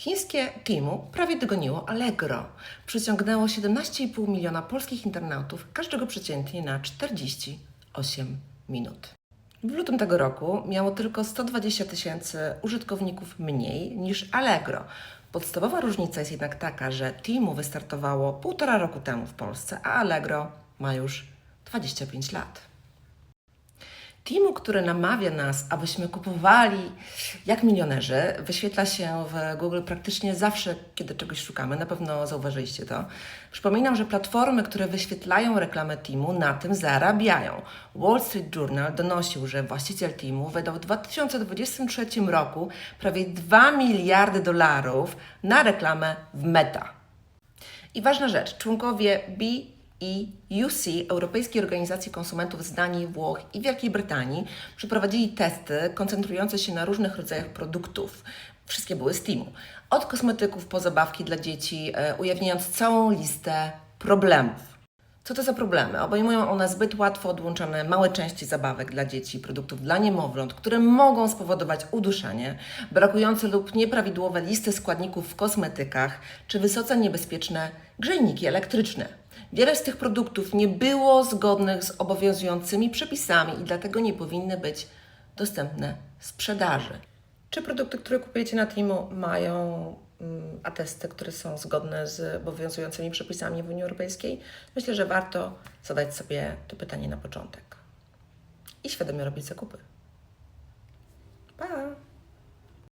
Chińskie Timu prawie dogoniło Allegro. Przyciągnęło 17,5 miliona polskich internautów, każdego przeciętnie na 48 minut. W lutym tego roku miało tylko 120 tysięcy użytkowników mniej niż Allegro. Podstawowa różnica jest jednak taka, że Timu wystartowało półtora roku temu w Polsce, a Allegro ma już 25 lat. Timu, który namawia nas, abyśmy kupowali jak milionerzy, wyświetla się w Google praktycznie zawsze, kiedy czegoś szukamy. Na pewno zauważyliście to. Przypominam, że platformy, które wyświetlają reklamę Timu, na tym zarabiają. Wall Street Journal donosił, że właściciel Timu wydał w 2023 roku prawie 2 miliardy dolarów na reklamę w Meta. I ważna rzecz, członkowie B i UC, Europejskiej Organizacji Konsumentów z Danii, Włoch i Wielkiej Brytanii, przeprowadzili testy koncentrujące się na różnych rodzajach produktów. Wszystkie były z Teamu. Od kosmetyków po zabawki dla dzieci, e, ujawniając całą listę problemów. Co to za problemy? Obejmują one zbyt łatwo odłączane małe części zabawek dla dzieci, produktów dla niemowląt, które mogą spowodować uduszenie, brakujące lub nieprawidłowe listy składników w kosmetykach, czy wysoce niebezpieczne grzejniki elektryczne. Wiele z tych produktów nie było zgodnych z obowiązującymi przepisami i dlatego nie powinny być dostępne w sprzedaży. Czy produkty, które kupujecie na Timu mają mm, atesty, które są zgodne z obowiązującymi przepisami w Unii Europejskiej? Myślę, że warto zadać sobie to pytanie na początek i świadomie robić zakupy.